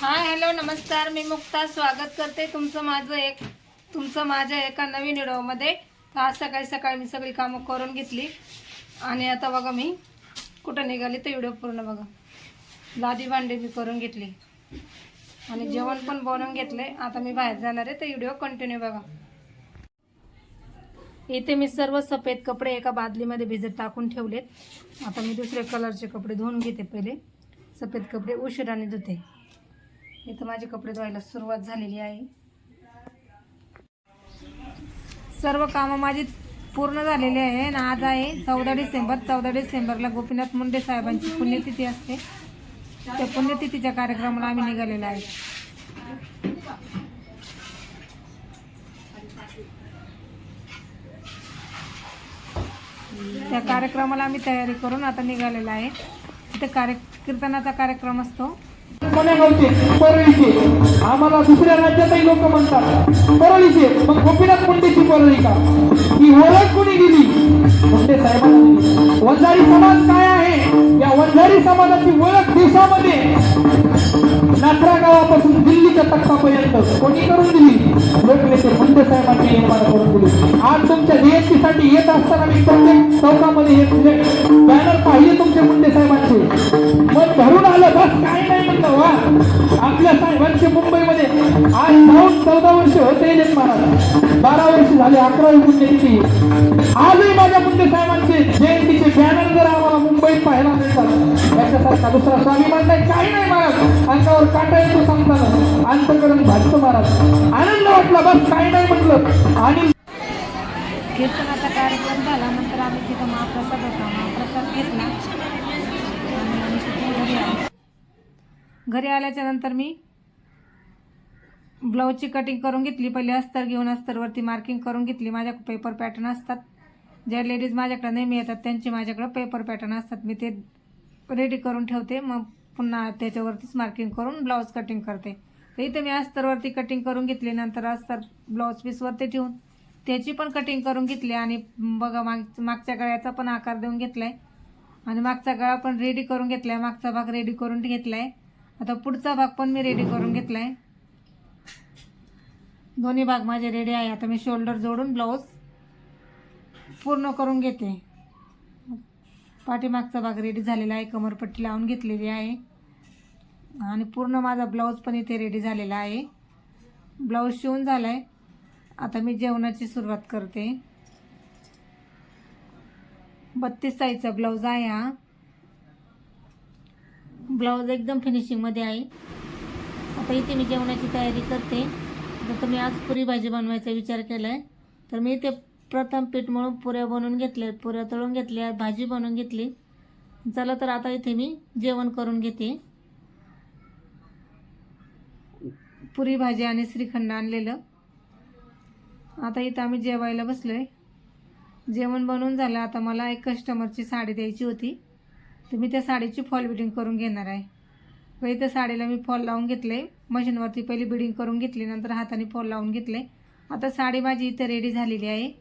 Hi hello नमस्कार. मी मुक्ता. स्वागत करते तुमचं माझं एक तुमचं माझ्या एका नवीन व्हिडिओमध्ये. आज सकाळी सकाळी मी सगळी कामं करून घेतली. आणि आता बघा मी कुठं निघाली तर व्हिडिओ पूर्ण बघा. लादी भांडी मी करून घेतली. आणि जेवण पण बनवून घेतले. आता मी बाहेर जाणार आहे. तर व्हिडिओ कंटिन्यू बघा. इथे मी सर्व सफेद कपडे एका बादलीमध्ये भिजत टाकून ठेवलेत. आता मी दुसरे कलरचे कपडे धुवून घेते पहिले. सफेद कपडे उशिराने धुते. इथं माझे कपडे धुवायला सुरुवात झालेली आहे. सर्व कामं माझी पूर्ण झालेली आहे आणि आज आहे चौदा डिसेंबर. चौदा डिसेंबरला गोपीनाथ मुंडे साहेबांची पुण्यतिथी असते. त्या पुण्यतिथीच्या कार्यक्रमाला आम्ही निघालेलो आहे. त्या कार्यक्रमाला आम्ही तयारी करून आता निघालेला आहे. तिथे कार्य कीर्तनाचा कार्यक्रम असतो. पुण्यागावचे परळीचे. आम्हाला दुसऱ्या राज्यातही लोक म्हणतात परळीचे. मग गोपीनाथ मुंडेची परळी का? ही ओळख कुणी दिली? मुंडे साहेबांनी वंजारी समाज काय आहे? या वंजारी समाजाची ओळख देशामध्ये. नाथरा गावापासून दिल्लीच्या तख्तापर्यंत कोणी करून दिली? लोकनेते मुंडे साहेबांनी निर्माण करून दिली. आज तुमच्या जयंतीसाठी येत असताना मी प्रत्येक चौकामध्ये हे बॅनर पाहिले तुमचे मुंडे साहेबांचे. आपल्या साहेबांचे मुंबईमध्ये आज जाऊन चौदा वर्ष होते महाराज. बारा वर्ष झाले अकरावी पुण्यतिथी आजही माझ्या मुंडे साहेबांचे जयंतीचे बॅनर जर आम्हाला मुंबईत पाहायला मिळतात याच्यासारखा दुसरा स्वाभिमान नाही काही नाही महाराज. अंगावर काटा येतो सांगताना. अंतकरण भाजतो महाराज. आनंद वाटला बस काही नाही म्हटलं. आणि कीर्तनाचा कार्यक्रम झाला नंतर आम्ही तिथं महाप्रसाद होता. महाप्रसाद घेतला आणि आम्ही तिथून घरी आलो घरी आल्याच्यानंतर मी ब्लाऊजची कटिंग करून घेतली. पहिले अस्तर घेऊन अस्तरवरती मार्किंग करून घेतली. माझ्या पेपर पॅटर्न असतात. ज्या लेडीज माझ्याकडे नेहमी येतात त्यांचे माझ्याकडं पेपर पॅटर्न असतात. मी ते रेडी करून ठेवते. मग पुन्हा त्याच्यावरतीच मार्किंग करून ब्लाऊज कटिंग करते. तर इथे मी अस्तरवरती कटिंग करून घेतली. नंतर अस्तर ब्लाऊज पीसवरती ठेवून त्याची पण कटिंग करून घेतली. आणि बघा माग मागच्या गळ्याचा पण आकार देऊन घेतला आहे आणि मागचा गळा पण रेडी करून घेतला आहे मागचा भाग रेडी करून घेतला आहे आता पुढचा भाग पण मी रेडी करून घेतला आहे दोन्ही भाग माझे रेडी आहे. आता मी शोल्डर जोडून ब्लाऊज पूर्ण करून घेते. पाठीमागचा भाग रेडी झालेला आहे. कमरपट्टी लावून घेतलेली आहे. आणि पूर्ण माझा ब्लाऊज पण इथे रेडी झालेला आहे. ब्लाऊज शिवून झाला आहे आता मी जेवणाची सुरुवात करते. बत्तीस साईजचा ब्लाऊज आहे हा. ब्लाऊज एकदम फिनिशिंगमध्ये आहे. आता इथे मी जेवणाची तयारी करते. जर मी आज पुरी भाजी बनवायचा विचार केला आहे तर मी इथे प्रथम पीठ म्हणून पुऱ्या बनवून घेतल्या पुऱ्या तळून घेतल्या भाजी बनवून घेतली. चला तर आता इथे मी जेवण करून घेते. पुरी भाजी आणि श्रीखंड आणलेलं. आता इथं आम्ही जेवायला बसलो आहे जेवण बनवून झालं. आता मला एक कस्टमरची साडी द्यायची होती. तर मी त्या साडीची फॉल बिडिंग करून घेणार आहे. पहिले इथं साडीला मी फॉल लावून घेतले. मशीनवरती पहिली बिडिंग करून घेतली नंतर हाताने फॉल लावून घेतले. आता साडी माझी इथं रेडी झालेली आहे.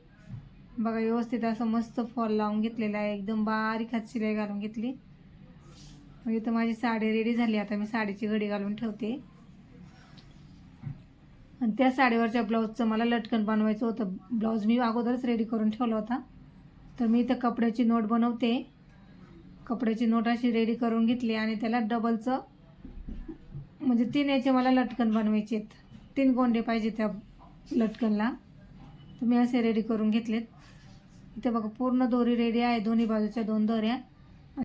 बघा व्यवस्थित असं मस्त फॉल लावून घेतलेला आहे. एकदम बारीक हात शिलाई घालून घेतली. मग इथं माझी साडी रेडी झाली. आता मी साडीची घडी घालून ठेवते. आणि त्या साडीवरच्या ब्लाऊजचं मला लटकन बनवायचं होतं. ब्लाऊज मी अगोदरच रेडी करून ठेवला होता. तर मी इथं कपड्याची नोट बनवते. कपड्याची नोट अशी रेडी करून घेतली आणि त्याला डबलचं म्हणजे तीन याचे मला लटकन बनवायचे आहेत. तीन गोंडे पाहिजे त्या लटकनला. तर मी असे रेडी करून घेतलेत. इथे बघा पूर्ण दोरी रेडी आहे. दोन्ही बाजूच्या दोन दोऱ्या.